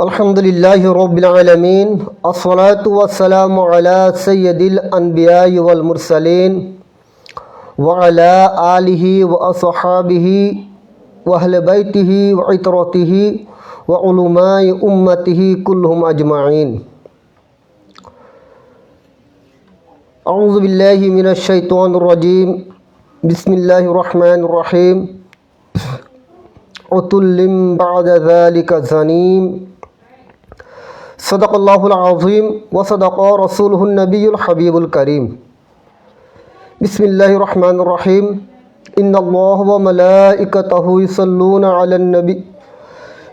الحمد لله رب العالمين الصلاة والسلام على سيد الأنبياء والمرسلين وعلى آله وأصحابه وأهل بيته وعترته وعلماء أمته كلهم أجمعين أعوذ بالله من الشيطان الرجيم بسم الله الرحمن الرحيم عطل بعد ذلك زنيم صدق اللہ العظیم و صدق رسول النبی الحبیب الکریم. بسم اللہ الرحمن الرحیم. ان اللہ و ملائکتہ یصلون علی النبی.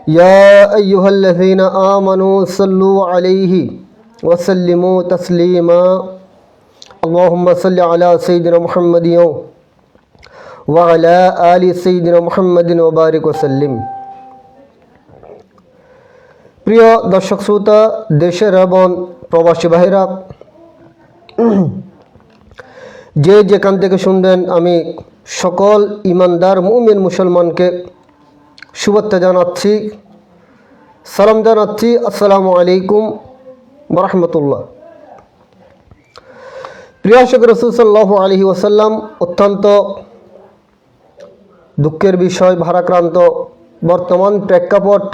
یا ایہا الذین آمنوا صلو علیہ وسلموا تسلیما. اللہم صلی علی سیدنا محمدیوں وعلی آل سیدنا محمد وبارک وسلم. প্রিয় দর্শক শ্রোতা, দেশের এবং প্রবাসী ভাইরা যে যেখান থেকে শুনবেন, আমি সকল ইমানদার, মুমিন মুসলমানকে শুভেচ্ছা জানাচ্ছি, সালাম জানাচ্ছি। আসসালামু আলাইকুম রহমতুল্লাহ প্রিয় শেখ রসুল সাল্লাহ আলহি ওসাল্লাম অত্যন্ত দুঃখের বিষয়, ভারাক্রান্ত বর্তমান প্রেক্ষাপট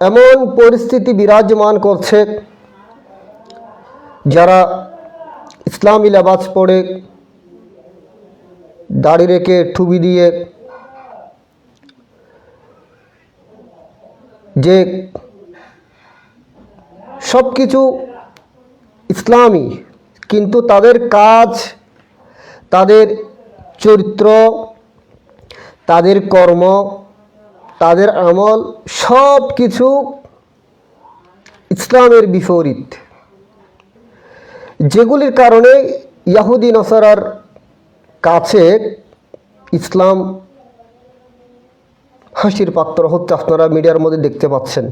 এমন পরিস্থিতি বিরাজমান করছে যারা ইসলামী লেবাস পড়ে দাড়ি রেখে ঠুবি দিয়ে যে সব কিছু ইসলামী, কিন্তু তাদের কাজ, তাদের চরিত্র, তাদের কর্ম তাদের আমল সব কিছু ইসলামের বিপরীত। যেগুলির কারণে ইয়াহুদি, নসারার কাছে ইসলাম হাসির পাত্র হচ্ছে আপনারা মিডিয়ার মধ্যে দেখতে পাচ্ছেন।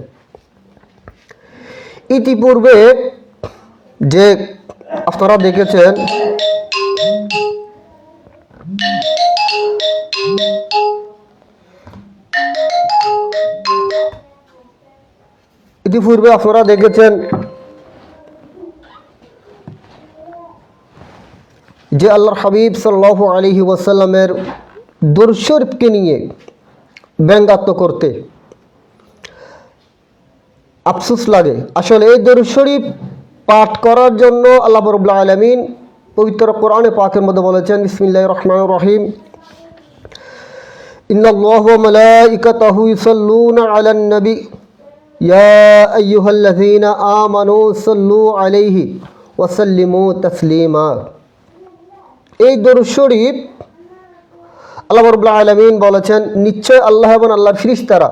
ইতিপূর্বে যে আপনারা দেখেছেন ইতিপূর্বে আপনারা দেখেছেন যে আল্লাহর হাবিব সাল্লাহ আলহি ওয়াসাল্লামের দুরশরীফকে নিয়ে ব্যঙ্গাত্ম করতে আফসুস লাগে। আসলে এই শরীফ পাঠ করার জন্য আল্লাহ রবুল্লা আলমিন পবিত্র কোরআনে পাকের মধ্যে বলেছেন ইসমিল্লা রহমান রহিম। ইন্নআল্লাহ মালাইকাতাহু ইসাল্লুনা আলান নবী يا أيها الذين آمنوا صلوا عليه وسلموا تسليما এই দরুদ শরীফ আল্লাহ রবুল্লা আলমিন বলেছেন নিশ্চয় আল্লাহ এবং আল্লাহর ফিরিস্তারা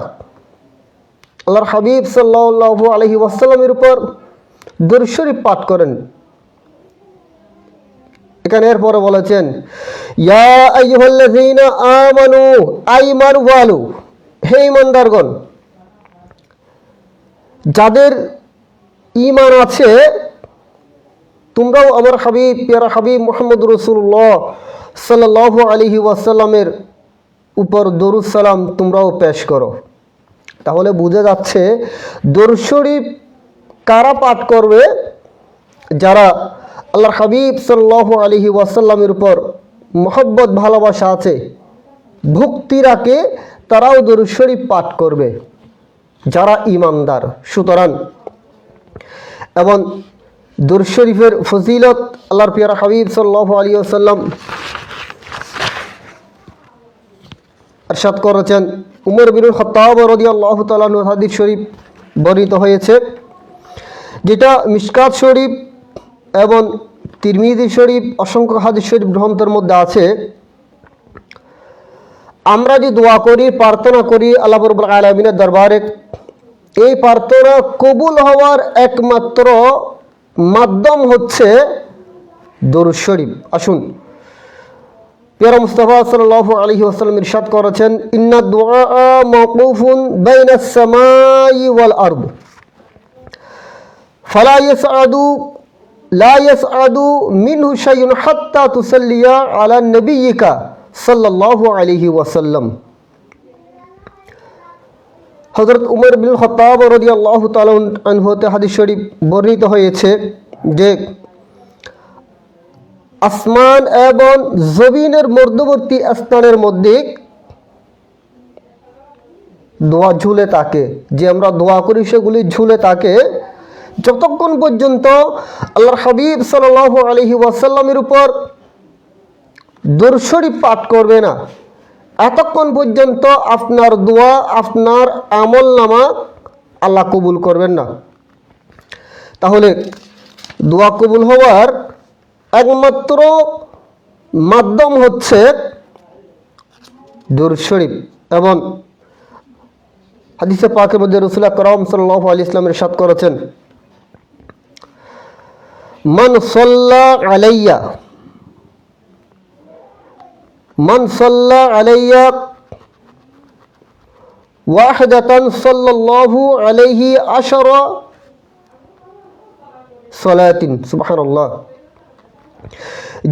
আল্লাহর হাবিব সাল্লাহ আলহি ওয়াসাল্লামের উপর দরুদ শরীফ পাঠ করেন এখানে এরপরে বলেছেন ইয়া আইয়ুহাল্লাযীনা আমানু আইমান ওয়ালু হে ইমানদারগণ যাদের ইমান আছে, তোমরাও আমার হাবিব, পিয়ারা হাবিব মোহাম্মদ রসুল্লাহ সাল্লাহ আলহি ওয়াসাল্লামের উপর দরুদ সালাম তোমরাও পেশ করো। তাহলে বোঝা যাচ্ছে, দরুদ শরীফ কারা পাঠ করবে? যারা আল্লাহর হাবিব সাল্লাহ আলহি ওয়াসাল্লামের উপর মোহব্বত, ভালোবাসা আছে ভক্তি রাখে তারাও দরুদ শরীফ পাঠ করবে। যারা ইমানদার, সুতরাং এবং দরুদ শরীফের ফজিলত আল্লাহর পিয়ারা হাবিব সাল্লাহ আলী আসাল্লাম আরশাদ করেছেন, উমর বিনুল খতাব রদি আল্লাহ তালু হাদিস শরীফ বর্ণিত হয়েছে, যেটা মিসকাত শরীফ এবং তিরমিদি শরীফ, অসংখ্য হাদিস শরীফ গ্রন্থের মধ্যে আছে। আমরা যে দোয়া করি, প্রার্থনা করি আল্লাহ রবুল আলমিনের দরবারে, এই প্রার্থনা কবুল হওয়ার একমাত্র মাধ্যম হচ্ছে দরুদ শরীফ। আসুন। পেয়ারা মুস্তফা সাল্লাহ আলহি ওসালাম ইরশাদ করেছেন, ইন্না দোয়া মকুফুন বাইনা সামাই ওয়াল আরদ। ফালা ইয়াসআদু, লা ইয়াসআদু মিনহু শাইউন হাত্তা তুসাল্লিয়া আলা নবিয়িকা। সাল্লাল্লাহু আলাইহি ওয়াসাল্লাম। হজরত উমর বিন খতাব রদি আল্লাহ তালহতে হাদিস শরীফ বর্ণিত হয়েছে যে, আসমান এবং জবিনের মধ্যবর্তী স্থানের মধ্যে দোয়া ঝুলে থাকে। যে আমরা দোয়া করি, সেগুলি ঝুলে থাকে। যতক্ষণ পর্যন্ত আল্লাহর হাবিব সাল আলহি ওয়াসাল্লামের উপর দর্শরী পাঠ করবে না। এতক্ষণ পর্যন্ত আপনার দোয়া, আপনার আমল নামা আল্লাহ কবুল করবেন না। তাহলে দোয়া কবুল হওয়ার একমাত্র মাধ্যম হচ্ছে দুর শরীফ এবং হাদিসে পাকের মধ্যে রসুল্লাহ করম সাল্লাহ আলি ইসলামের সাত করেছেন, মান সল্লা আলাইয়া মান সল্লা আলাইয়া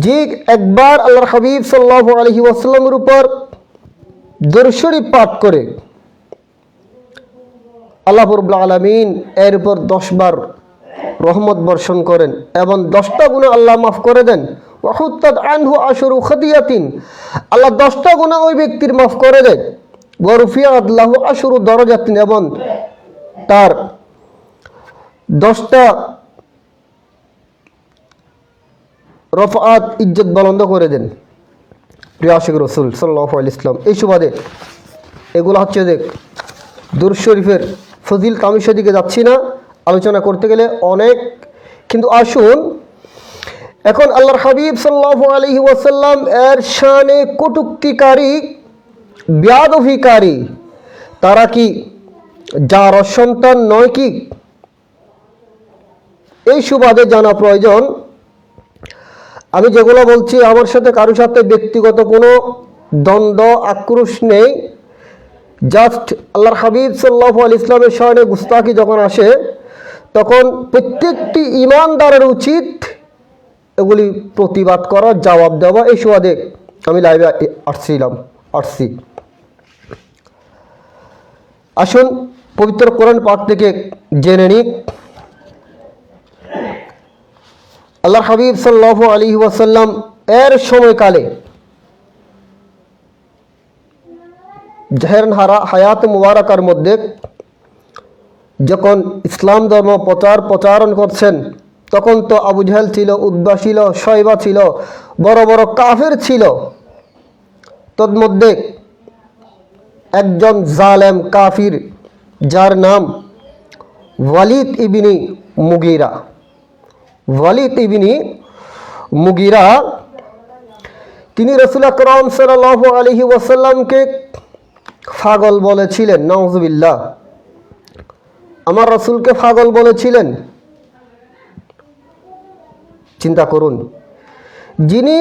যে একবার আল্লাহর হাবিব সাল্লাল্লাহু আলাইহি ওয়াসাল্লামের উপর পাঠ করে, আল্লাহ রব্লা আলমিন এর উপর দশবার রহমত বর্ষণ করেন এবং দশটা গুণা আল্লাহ মাফ করে দেন। ওয়াহুত্তাদ আনহু আল্লাহ দশটা গুণা ওই ব্যক্তির মাফ করে দেন গরফিয়া আল্লাহ আশরু দরজাতিন এবং তার দশটা রফাত ইজ্জত বলন্দ করে দেন। প্রিয় রসুল সাল্লাহ আল ইসলাম এই সুবাদে এগুলো হচ্ছে দেখ দুর শরীফের ফজিল আমি দিকে যাচ্ছি না। আলোচনা করতে গেলে অনেক। কিন্তু আসুন এখন আল্লাহর হাবিব সাল্লাহ আলহি ওয়াসাল্লাম এর শানে কটুক্তিকারী ব্যাদভিকারী তারা কি যার সন্তান নয় কি? এই সুবাদে জানা প্রয়োজন। আমি যেগুলো বলছি, আমার সাথে কারোর সাথে ব্যক্তিগত কোনো দ্বন্দ্ব, আক্রোশ নেই। জাস্ট আল্লাহর হাবিব সাল্লাহ আল ইসলামের শহরে গুস্তাকি যখন আসে, তখন প্রত্যেকটি ইমানদারের উচিত এগুলি প্রতিবাদ করা, জবাব দেওয়া, এই সুবাদে আমি লাইভে আসছিলাম, আসছি। আসুন, পবিত্র কোরআন পাক থেকে জেনে নিই। আল্লাহ হাবিব সাল্লাহ আলী ওয়াসাল্লাম এর সময়কালে জাহেরন হারা, হায়াত মুবারকার মধ্যে যখন ইসলাম ধর্ম প্রচার প্রচারণ করছেন তখন তো আবু জাহেল ছিল উদ্বা ছিল, শৈবা ছিল, বড় বড় কাফের ছিল। তন্মধ্যে একজন জালেম কাফির, যার নাম ওয়ালিদ ইবিনি মুগিরা। ওয়ালিদ ইবিনি মুগিরা, তিনি রসুল আকরম সাল আলহি ওয়াসাল্লামকে ফাগল বলেছিলেন। নওয়াজবিল্লা আমার রসুলকে ফাগল বলেছিলেন। চিন্তা করুন। যিনি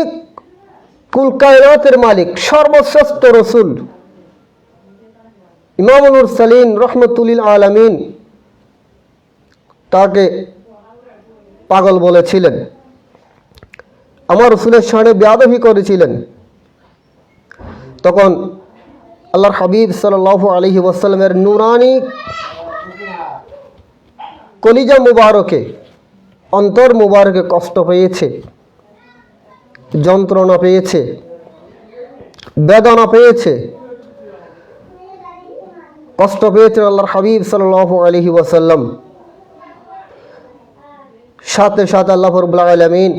কুলকায়নাতের মালিক, সর্বশ্রেষ্ঠ রসুল, ইমামুল সালিন রহমতুলিল আলমিন, তাকে পাগল বলেছিলেন। আমার রসুলের সামনে বেয়াদবি করেছিলেন। তখন আল্লাহর হাবিব সাল আলহি ওয়াসাল্লামের নুরানি কলিজা মুবারকে অন্তর মুবারকে কষ্ট পেয়েছে, যন্ত্রণা পেয়েছে, বেদনা পেয়েছে, কষ্ট পেয়েছেন আল্লাহর হাবিব সাল আলহি ওয়াসাল্লাম। সাথে সাথে আল্লাহ রবুল্লা আলমিন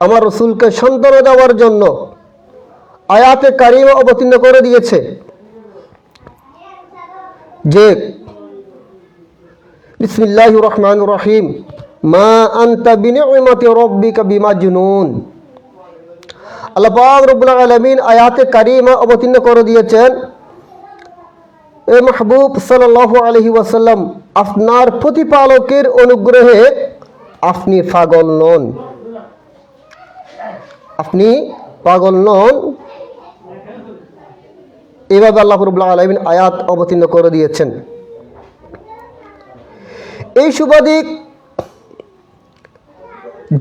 আমার রসুলকে সান্ত্বনা দেওয়ার জন্য আয়াতে কারিমা অবতীর্ণ করে দিয়েছে যে বিসমিল্লাহ রহমান রহিম মা আন্তা বিনিমাতি রব্বিকা বিমাজনুন। আল্লাহ পাক রব্বুল আলামিন আয়াতে কারিমা অবতীর্ণ করে দিয়েছেন। এ মাহবুব সাল্লাল্লাহু আলাইহি ওয়াসাল্লাম, আপনার প্রতিপালকের অনুগ্রহে আপনি পাগল নন। আপনি পাগল নন। এভাবে আল্লাহ রবুল্লাহ আলমিন আয়াত অবতীর্ণ করে দিয়েছেন। এই সুবাদিক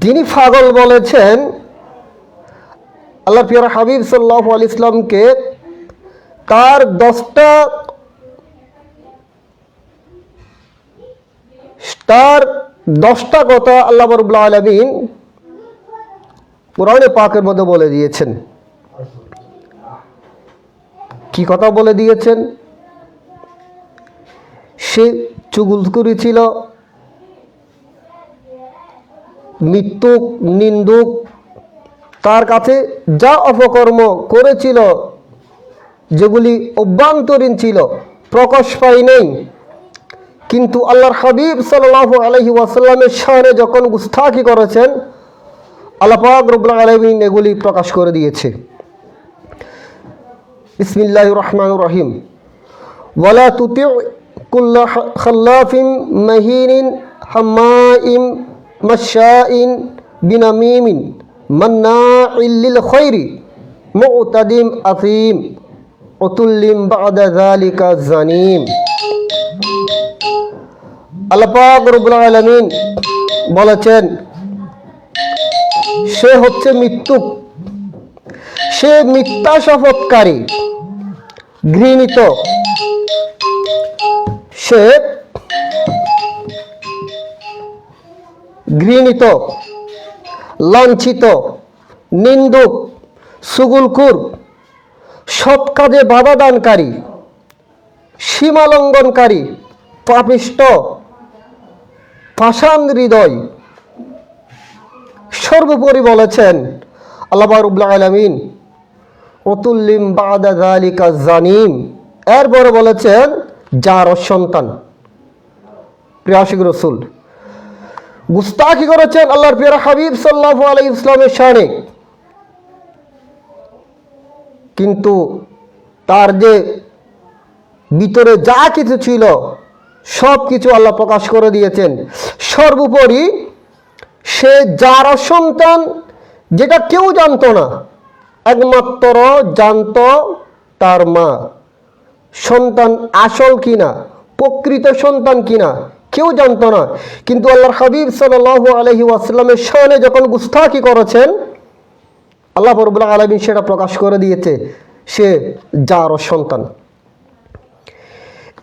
যিনি ফাগল বলেছেন, আল্লাহ পিয়ার হাবিব সাল্লাহ আল ইসলামকে তার দশটা তার দশটা কথা আল্লাহ রবুল্লা আলমিন পুরাণে পাকের মধ্যে বলে দিয়েছেন। কি কথা বলে দিয়েছেন? সে চুগুলকুরি ছিল মৃত্যুক, নিন্দুক, তার কাছে যা অপকর্ম করেছিল, যেগুলি অভ্যন্তরীণ ছিল, প্রকাশ পাই নেই। কিন্তু আল্লাহর হাবিব সাল্লাহ আলহি ওয়াসাল্লামের শানে যখন গুস্তাকি করেছেন, আল্লাহ পাক রব্বুল আলমিন এগুলি প্রকাশ করে দিয়েছে। বিসমিল্লাহ রহমান রহিম। ওয়ালা তুতি কুল্লা খাল্লাফিন মহিনিন হাম্মাইম মশাইন বিনামিমিন মান্নাইল লিল খৈরি, মুতাদিম আফিম অতুল্লিম বাদা যালিকা জানিম। আল্লাহ পাক রব্বুল আলামিন বলেছেন, সে হচ্ছে মৃত্যু। সে মিথ্যা শপথকারী, ঘৃণিত। সে ঘৃণিত, লাঞ্ছিত, নিন্দুক, সুগুলকুর, সৎ কাজে বাধা দানকারী সীমালঙ্ঘনকারী পাপিষ্ট, পাষাণ হৃদয়। সর্বোপরি বলেছেন আল্লাহ রুবুল্লাহ আলমিন অতুল্লিম বাদা জালিকা জানিম। এরপরে বলেছেন যার সন্তান। প্রিয়াশিক রসুল গুস্তাকি করেছেন আল্লাহর পিয়ারা হাবিব সাল্লাহ আলাই ইসলামের শানে। কিন্তু তার যে ভিতরে যা কিছু ছিল, সব কিছু আল্লাহ প্রকাশ করে দিয়েছেন। সর্বোপরি সে যার সন্তান, যেটা কেউ জানতো না, একমাত্র জানত তার মা। সন্তান আসল কিনা? প্রকৃত সন্তান কিনা? কেউ জানতো না। কিন্তু আল্লাহর হাবিব সাল আলহি ওয়াসাল্লামের শানে যখন গুস্তাকি করেছেন, আল্লাহ রবুল্লাহ আলমিন সেটা প্রকাশ করে দিয়েছে, সে যার সন্তান।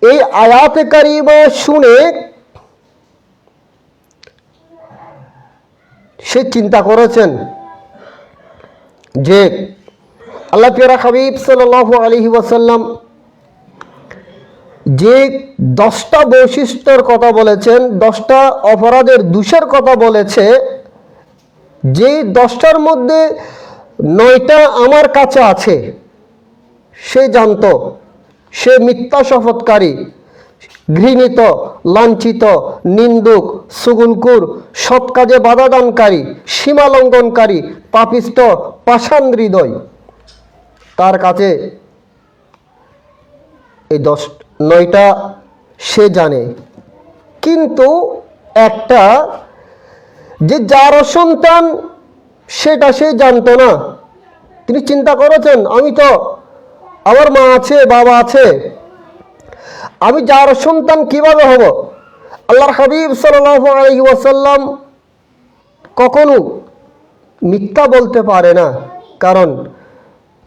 এই আয়াতে কারিমা শুনে সে চিন্তা করেছেন যে আল্লাহ পিয়ারা হাবিব সাল আলহি ওয়াসাল্লাম যে দশটা বৈশিষ্ট্যর কথা বলেছেন, দশটা অপরাধের দোষের কথা বলেছে, যে দশটার মধ্যে নয়টা আমার কাছে আছে, সে জানত, সে মিথ্যা শপথকারী, ঘৃণিত, লাঞ্ছিত, নিন্দুক, সুগুলকুর, সৎ কাজে বাধাদানকারী সীমালঙ্ঘনকারী পাপিষ্ট পাষাণ হৃদয় তার কাছে এই দশ নয়টা সে জানে। কিন্তু একটা, যে যার সন্তান সেটা সে জানতো না। তিনি চিন্তা করেছেন, আমি তো, আমার মা আছে, বাবা আছে, আমি যার সন্তান কীভাবে হব? আল্লাহর হাবিব সাল্লাহ আলহি ওয়াসাল্লাম কখনো মিথ্যা বলতে পারে না। কারণ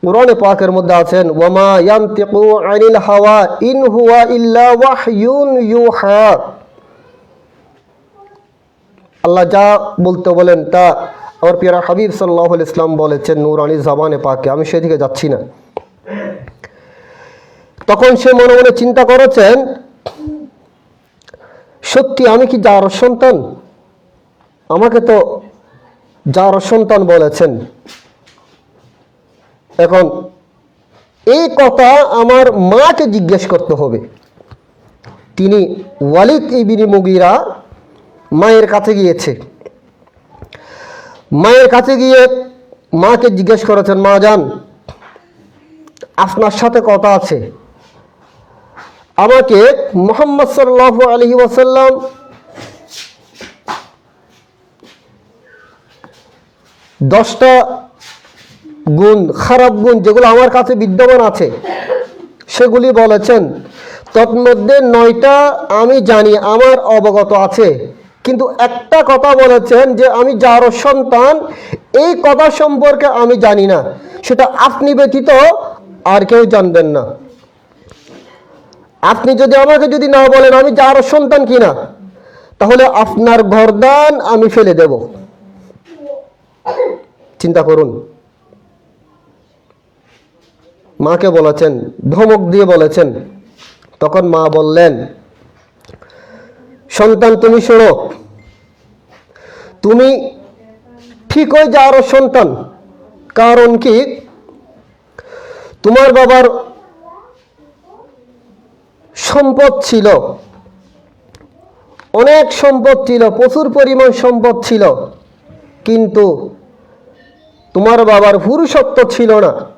কোরআনে পাকের মধ্যে আছেন, ওয়ামা ইয়ান্তিকু আনিল হাওয়া ইন হুয়া ইল্লা ওয়াহয়ুন ইউহা। আল্লাহ যা বলতে বলেন তা আমার পিয়ারা হাবিব সাল্লাহ ইসলাম বলেছেন নুরানি জাবানে পাকে, আমি সেদিকে যাচ্ছি না। তখন সে মনে মনে চিন্তা করেছেন, সত্যি আমি কি যার সন্তান? আমাকে তো যার সন্তান বলেছেন। এখন, এই কথা আমার মাকে জিজ্ঞেস করতে হবে। তিনি ওয়ালিদ ইবিনি মুগিরা মায়ের কাছে গিয়েছে। মায়ের কাছে গিয়ে মাকে জিজ্ঞেস করেছেন, মা যান আপনার সাথে কথা আছে। আমাকে মোহাম্মদ সাল্লাহ আলহি ওয়াসাল্লাম দশটা গুণ, খারাপ গুণ যেগুলো আমার কাছে বিদ্যমান আছে, সেগুলি বলেছেন, তন্মধ্যে নয়টা আমি জানি, আমার অবগত আছে। কিন্তু একটা কথা বলেছেন যে আমি যার সন্তান, এই কথা সম্পর্কে আমি জানি না। সেটা আপনি ব্যতীত আর কেউ জানবেন না। আপনি যদি আমাকে যদি না বলেন, আমি যার সন্তান কিনা, তাহলে আপনার গরদান আমি ফেলে দেব। চিন্তা করুন। মাকে বলেছেন, ধমক দিয়ে বলেছেন। তখন মা বললেন, সন্তান তুমি শোনো, তুমি ঠিকই যাওয়ার সন্তান। কারণ কি? তোমার বাবার সম্পদ ছিল, অনেক সম্পদ ছিল, প্রচুর পরিমাণ সম্পদ ছিল। কিন্তু তোমার বাবার পুরুষত্ব ছিল না।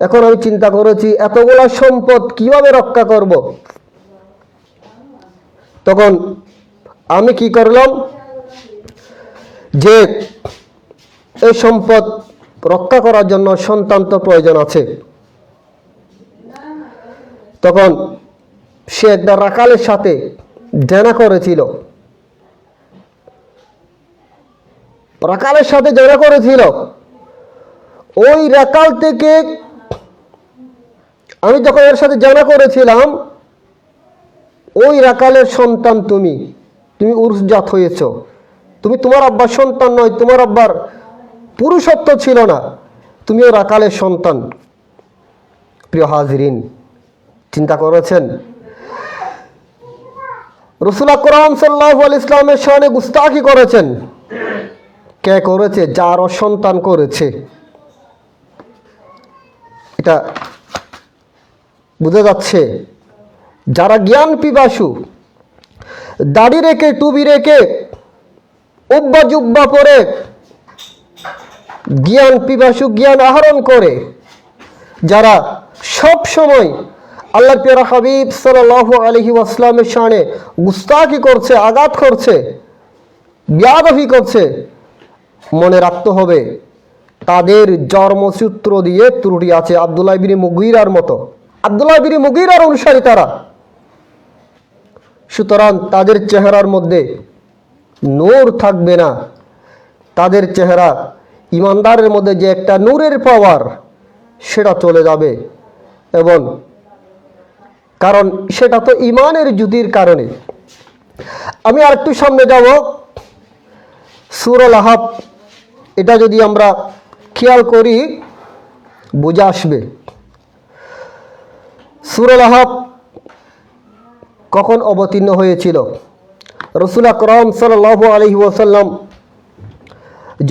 এখন আমি চিন্তা করেছি, এতগুলো সম্পদ কীভাবে রক্ষা করব? তখন আমি কি করলাম? যে এই সম্পদ রক্ষা করার জন্য সন্তান তো প্রয়োজন আছে। তখন সে একটা রাকালের সাথে জেনা করেছিল। রাকালের সাথে জেনা করেছিল। ওই রাকাল থেকে আমি যখন এর সাথে জানা করেছিলাম, ওই রাকালের সন্তান তুমি। তুমি উর্সজাত হয়েছ। তুমি তোমার আব্বার সন্তান নয়, তোমার আব্বার পুরুষত্ব ছিল না। তুমিও রাকালের সন্তান। প্রিয় হাজরিন, চিন্তা করেছেন? রসুল আকরাম সাল্লাহ আল ইসলামের সামনে গুস্তাকি করেছেন। কে করেছে? যার অসন্তান করেছে। এটা বোঝা যাচ্ছে, যারা জ্ঞান পিপাসু, দাড়ি রেখে টুবি রেখে, উব্বা জুব্বা পরে জ্ঞান পিপাসু, জ্ঞান আহরণ করে, যারা সব সময় আল্লাহ পেরা হাবিব সাল আলহি আসলামের সামনে গুস্তাকি করছে, আঘাত করছে বিয়াদফি করছে, মনে রাখতে হবে, তাদের জন্মসূত্র দিয়ে ত্রুটি আছে আবদুল্লাহ বিন মুগিরার মতো। আবদুল্লাহ বিন মুগিরার অনুসারী তারা। সুতরাং তাদের চেহারার মধ্যে নূর থাকবে না। তাদের চেহারা ইমানদারের মধ্যে যে একটা নূরের পাওয়ার, সেটা চলে যাবে। এবং কারণ সেটা তো ইমানের জুতির কারণে। আমি আরেকটু সামনে যাব। সুরল আহাব, এটা যদি আমরা খেয়াল করি, বুঝে আসবে। সুরল কখন অবতীর্ণ হয়েছিল? রসুল আকরম সাল আলহি ওসাল্লাম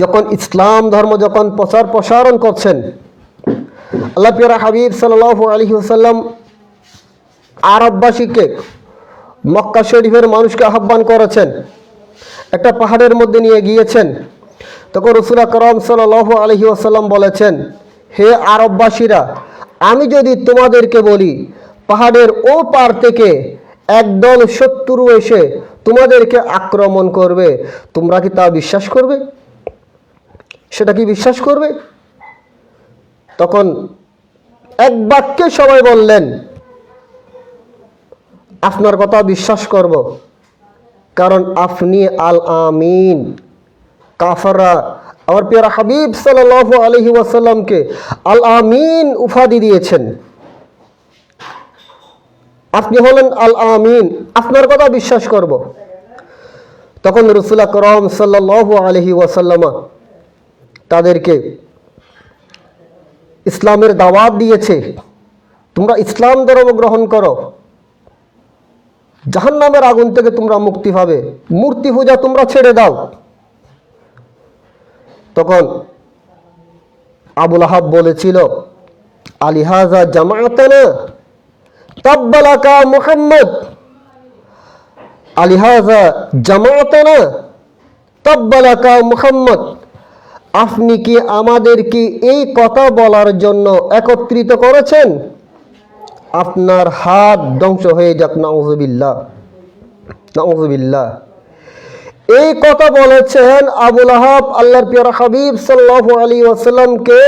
যখন ইসলাম ধর্ম যখন প্রচার প্রসারণ করছেন, আল্লাহ পিয়ারা হাবিব সাল আলহি ওসাল্লাম আরববাসীকে মক্কা শরীফের মানুষকে আহ্বান করেছেন, একটা পাহাড়ের মধ্যে নিয়ে গিয়েছেন। তখন রসুল করম সাল আলহি ওসাল্লাম বলেছেন, হে আরববাসীরা আমি যদি তোমাদেরকে বলি, পাহাড়ের ও পার থেকে একদল শত্রু এসে তোমাদেরকে আক্রমণ করবে, তোমরা কি তা বিশ্বাস করবে? সেটা কি বিশ্বাস করবে? তখন এক বাক্যে সবাই বললেন, আপনার কথা বিশ্বাস করব, কারণ আপনি আল আমিন কাফাররা আমার পেয়ারা হাবিব সাল আলহি ওয়াসাল্লামকে আল আমিন উপাধি দিয়েছেন। আপনি হলেন আল আমিন। আপনার কথা বিশ্বাস করব। তখন রসুল করম সাল্লাহ আলহি ওয়াসাল্লামা তাদেরকে ইসলামের দাওয়াত দিয়েছে, তোমরা ইসলাম ধর্ম গ্রহণ করো। জাহান নামের আগুন থেকে তোমরা মুক্তি পাবে। মূর্তি পূজা তোমরা ছেড়ে দাও। তখন আবুল আহাব বলেছিল আলিহাজা জামাতানা তাব্বালাকা মুহাম্মদ। আলিহাজা জামাতানা তাব্বালাকা মুহাম্মদ। আপনি কি আমাদেরকে এই কথা বলার জন্য একত্রিত করেছেন? আপনার হাত ধ্বংস হয়ে যাক, নাউজুবিল্লাহ। নাউজুবিল্লাহ। এই কথা বলেছেন আবুল আহাব, আল্লাহর পিয়ার হাবিব সাল্লাহ আলী ওয়াসাল্লামকে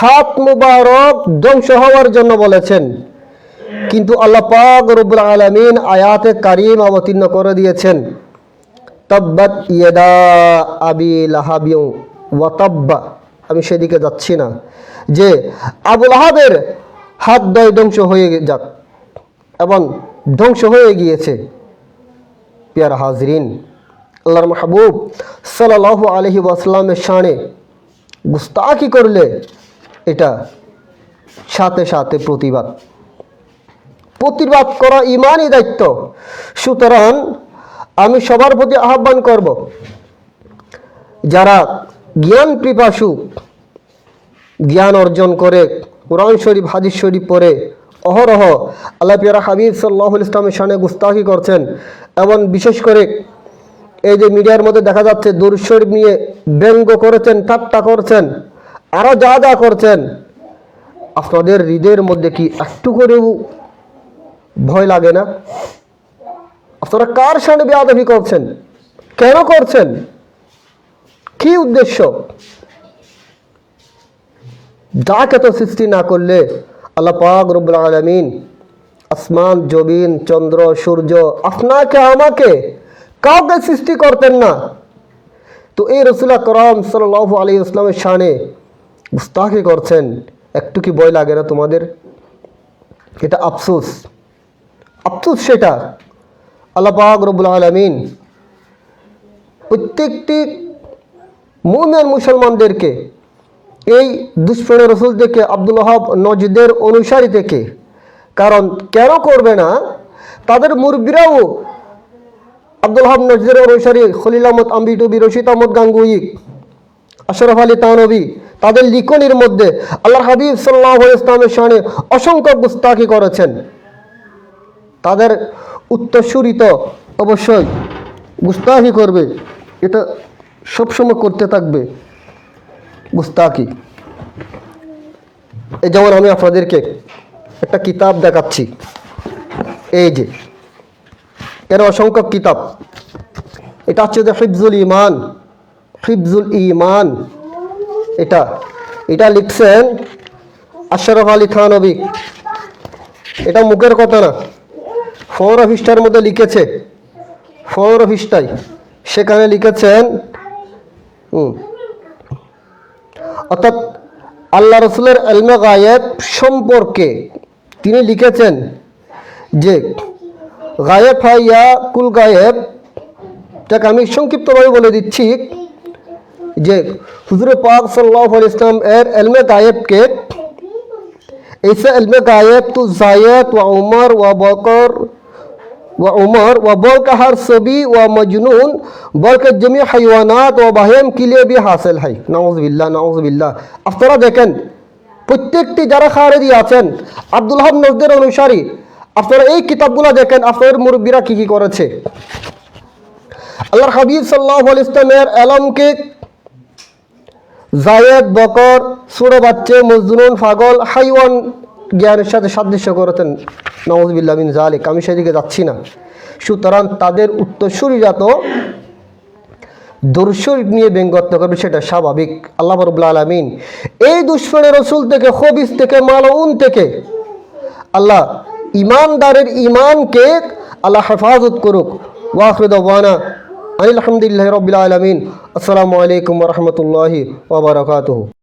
হাত মুবারক ধ্বংস হওয়ার জন্য বলেছেন। কিন্তু আল্লাহ পাক রব্বুল আলমিন আয়াতে কারিম অবতীর্ণ করে দিয়েছেন। তব্বাত ইয়েদা আবি লাহাবিউ ওয়াতাব্বা আমি সেদিকে যাচ্ছি না। যে আবুল আহাবের হাত দয় ধ্বংস হয়ে যাক এবং ধ্বংস হয়ে গিয়েছে। পেয়ারা হাজরিন আল্লাহর মাহবুব সাল্লাহ আলহি ওয়াসাল্লামের শানে গুস্তাকি করলে এটা সাথে সাথে প্রতিবাদ। প্রতিবাদ করা ইমানই দায়িত্ব। সুতরাং আমি সবার প্রতি আহ্বান করব, যারা জ্ঞান পিপাসু, জ্ঞান অর্জন করে, কোরআন শরীফ, হাদিস শরীফ পড়ে অহরহ আল্লাহ পিয়ারা হাবিব সাল্লাহ ইসলামের সামনে গুস্তাকি করছেন, এবং বিশেষ করে এই যে মিডিয়ার মধ্যে দেখা যাচ্ছে দরুদ নিয়ে ব্যঙ্গ করেছেন, ঠাট্টা করছেন আরও যা যা করছেন। আপনাদের হৃদয়ের মধ্যে কি একটু করেও ভয় লাগে না? আপনারা কার সামনে বেয়াদবি করছেন? কেন করছেন? কি উদ্দেশ্য? যাকে তো সৃষ্টি না করলে আল্লাহ পাক রব্বুল আলমিন আসমান জবিন চন্দ্র, সূর্য আপনাকে, আমাকে কাউকে সৃষ্টি করতেন না। তো এই রসুল্লাহ করম সাল আলী ইসলামের শানে মুস্তাকি করছেন। একটু কি ভয় লাগে না তোমাদের? এটা আফসোস। আফসোস সেটা। আল্লাহ পাক রব্বুল আলমিন প্রত্যেকটি মুমিয়ান মুসলমানদেরকে, এই দুষ্প্রেরণের রসুল থেকে আব্দুল হাব নজদের অনুসারী থেকে, কারণ কেন করবে না? তাদের মুরব্বীরাও আব্দুল হাব নজদের অনুসারী খলিল আহমদ আম্বিটুবি রশিদ আহমদ গাঙ্গুই, আশরফ আলী তানবী তাদের লিখনির মধ্যে আল্লাহ হাবিব সাল্লাহ ইসলামের সামনে অসংখ্য গুস্তাকি করেছেন। তাদের উত্তরসূরিত অবশ্যই গুস্তাকি করবে, এটা সবসময় করতে থাকবে গুস্তাকি এই যেমন আমি আপনাদেরকে একটা কিতাব দেখাচ্ছি, এই যে এর অসংখ্য কিতাব? এটা হচ্ছে যে হিফজুল ইমান হিফজুল ইমান এটা এটা লিখছেন আশরফ আলী থানবী। এটা মুখের কথা না। ফোর অফিসটার মধ্যে লিখেছে। ফোর অফিসটাই। সেখানে লিখেছেন অর্থাৎ আল্লাহ রসুলের এলমে গায়েব সম্পর্কে তিনি লিখেছেন যে গায়েব হয় ইয়া কুল গায়েব যাকে আমি সংক্ষিপ্তভাবে বলে দিচ্ছি যে হুজুর পাক সাল্লাহ ইসলাম এর এলমে গায়েবকে ऐसे इल्म गायब तो जायद व उमर व बकर व उमर व बल का हर सभी व मजनून बल के जमी हयवानात व बाहम के लिए भी हासिल है नाउजबिल्ला नाउजबिल्ला আপনারা দেখেন প্রত্যেকটি যারা খারেজি আছেন আব্দুল হাব নজদের অনুসারী আপনারা এই কিতাবগুলো দেখেন, আপনাদের মুরব্বীরা কি কি করেছে? আল্লাহর হাবিব সাল্লাহ ইসলামের আলমকে জায়েদ, বকর সুরো বাচ্চে, মজনুন ফাগল হাইওয়ান জ্ঞানের সাথে সাদৃশ্য করেছেন। নওয়াজবিল্লা জালিক আমি সেদিকে যাচ্ছি না। সুতরাং তাদের উত্তরসূরিরা তো দর্শরিক নিয়ে ব্যঙ্গত্ব করবে সেটা স্বাভাবিক। আল্লাহ রবুল্লা আলমিন এই দুশ্মনের রসুল থেকে হবিস থেকে, মালউন থেকে, আল্লাহ ইমানদারের ইমানকে আল্লাহ হেফাজত করুক। ওয়াহরুদ্দানা আলহামদুলিল্লাহ রবিল আলমিন। আসসালামু আলাইকুম রহমতুল্লাহি ওবরাকাতহ